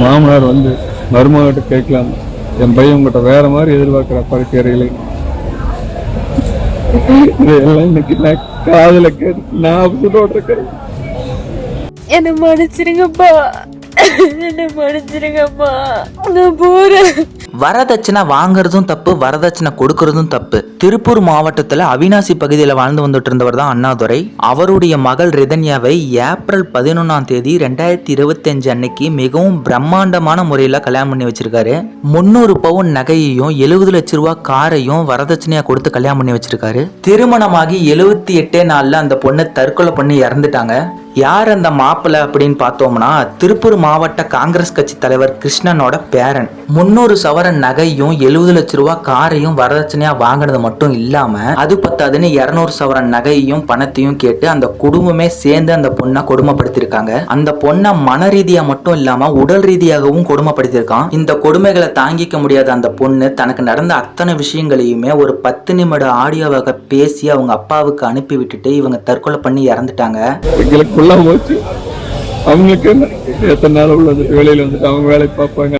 மாமனார் வந்து மருமகிட்ட கேட்கலாம். என் பையன் உங்கள்கிட்ட வேற மாதிரி எதிர்பார்க்கிற படுக்கையறைகளை இதெல்லாம் இன்னைக்கு நான் காதுல கேட்டு நான் அப்படிோட இருக்கிறேன் என்ன மன்னிச்சிருங்கப்பா. என்ன மன்னிச்சிருங்கப்பா. நான் போறேன். வரதட்சணை வாங்குறதும் தப்பு வரதட்சணை கொடுக்கறதும் தப்பு. திருப்பூர் மாவட்டத்தில் அவினாசி பகுதியில் வாழ்ந்து வந்துட்டு இருந்தவர் தான் அண்ணாதுரை. அவருடைய மகள் ரிதன்யாவை ஏப்ரல் பதினொன்றாம் தேதி ரெண்டாயிரத்தி இருபத்தஞ்சு அன்னைக்கு மிகவும் பிரம்மாண்டமான முறையில் கல்யாணம் பண்ணி வச்சிருக்காரு. முந்நூறு பவுன் நகையையும் எழுபது லட்ச ரூபா காரையும் வரதட்சணையாக கொடுத்து கல்யாணம் பண்ணி வச்சிருக்காரு. திருமணமாகி எழுபத்தி எட்டே நாளில் அந்த பொண்ணு தற்கொலை பண்ணி இறந்துட்டாங்க. யார் அந்த மாப்பிள்ளை அப்படின்னு பார்த்தோம்னா திருப்பூர் மாவட்ட காங்கிரஸ் கட்சி தலைவர் கிருஷ்ணனோட பேரன். முந்நூறு சவரன் நகையும் எழுபது லட்ச ரூபா காரையும் வரதட்சணையா வாங்கினது மட்டும் இல்லாம அது பத்தாதுன்னு இருநூறு சவரன் நகையையும் பணத்தையும் கேட்டு அந்த குடும்பமே சேர்ந்து அந்த பொண்ணை கொடுமைப்படுத்திருக்காங்க அந்த பொண்ணை மன ரீதியா மட்டும் இல்லாம உடல் ரீதியாகவும் கொடுமைப்படுத்தியிருக்கான். இந்த கொடுமைகளை தாங்கிக்க முடியாத அந்த பொண்ணு தனக்கு நடந்த அத்தனை விஷயங்களையுமே ஒரு பத்து நிமிட ஆடியோவாக பேசி அவங்க அப்பாவுக்கு அனுப்பி விட்டுட்டு இவங்க தற்கொலை பண்ணி இறந்துட்டாங்க. எல்லாம் போச்சு. அவங்களுக்கு என்ன? எத்தனை நாள் உள்ள வேலையில் வந்துட்டு அவங்க வேலை பார்ப்பாங்க.